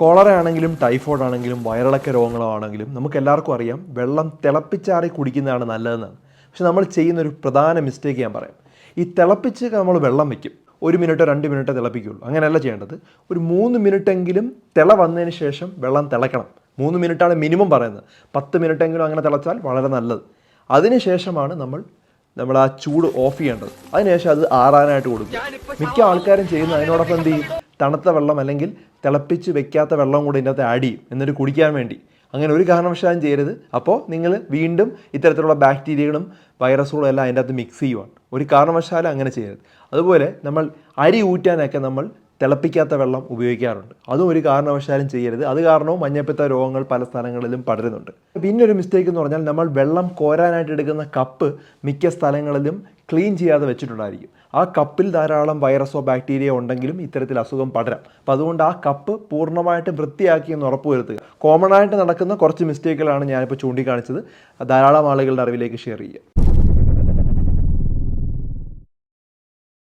Cholera ആണെങ്കിലും typhoid ആണെങ്കിലും വയറിളക്ക രോഗങ്ങളാണെങ്കിലും നമുക്ക് എല്ലാവർക്കും അറിയാം വെള്ളം തിളപ്പിച്ചാറി കുടിക്കുന്നതാണ് നല്ലതെന്നാണ്. പക്ഷെ നമ്മൾ ചെയ്യുന്ന ഒരു പ്രധാന മിസ്റ്റേക്ക് ഞാൻ പറയാം. ഈ തിളപ്പിച്ച് നമ്മൾ വെള്ളം വയ്ക്കും ഒരു മിനിറ്റോ രണ്ട് മിനിറ്റോ തിളപ്പിക്കുകയുള്ളൂ. അങ്ങനെയല്ല ചെയ്യേണ്ടത്. ഒരു മൂന്ന് മിനിറ്റെങ്കിലും തിള വന്നതിന് ശേഷം വെള്ളം തിളക്കണം. മൂന്ന് മിനിറ്റാണ് മിനിമം പറയുന്നത്. പത്ത് മിനിറ്റെങ്കിലും അങ്ങനെ തിളച്ചാൽ വളരെ നല്ലത്. അതിനുശേഷമാണ് നമ്മൾ നമ്മൾ ആ ചൂട് ഓഫ് ചെയ്യേണ്ടത്. അതിനുശേഷം അത് ആറാനായിട്ട് കൊടുക്കും. മിക്ക ആൾക്കാരും ചെയ്യുന്ന അതിനോടൊപ്പം എന്ത് ചെയ്യും? തണുത്ത വെള്ളം അല്ലെങ്കിൽ തിളപ്പിച്ച് വെക്കാത്ത വെള്ളം കൂടി ഇതിനകത്ത് ആഡ് ചെയ്യും. എന്നിട്ട് കുടിക്കാൻ വേണ്ടി. അങ്ങനെ ഒരു കാരണവശാലും ചെയ്യരുത്. അപ്പോൾ നിങ്ങൾ വീണ്ടും ഇത്തരത്തിലുള്ള ബാക്ടീരിയകളും വൈറസുകളും എല്ലാം അതിന്റെ അകത്ത് മിക്സ് ചെയ്യുവാണ് ഒരു കാരണവശാലും അങ്ങനെ ചെയ്യരുത്. അതുപോലെ നമ്മൾ അരി ഊറ്റാനൊക്കെ നമ്മൾ തിളപ്പിക്കാത്ത വെള്ളം ഉപയോഗിക്കാറുണ്ട്. അതും ഒരു കാരണവശാലും ചെയ്യരുത്. അത് കാരണവും മഞ്ഞപ്പിത്ത രോഗങ്ങൾ പല സ്ഥലങ്ങളിലും പടരുന്നുണ്ട്. പിന്നെ ഒരു മിസ്റ്റേക്ക് എന്ന് പറഞ്ഞാൽ നമ്മൾ വെള്ളം കോരാനായിട്ട് എടുക്കുന്ന കപ്പ് മിക്ക സ്ഥലങ്ങളിലും ക്ലീൻ ചെയ്യാതെ വെച്ചിട്ടുണ്ടായിരിക്കും. ആ കപ്പിൽ ധാരാളം വൈറസോ ബാക്ടീരിയ ഉണ്ടെങ്കിലും ഇത്തരത്തിൽ അസുഖം പടരാം. അപ്പം അതുകൊണ്ട് ആ കപ്പ് പൂർണമായിട്ട് വൃത്തിയാക്കി എന്ന് ഉറപ്പുവരുത്തുക കോമൺ ആയിട്ട് നടക്കുന്ന കുറച്ച് മിസ്റ്റേക്കുകളാണ് ഞാനിപ്പോൾ ചൂണ്ടിക്കാണിച്ചത്. ധാരാളം ആളുകളുടെ അറിവിലേക്ക് ഷെയർ ചെയ്യുക.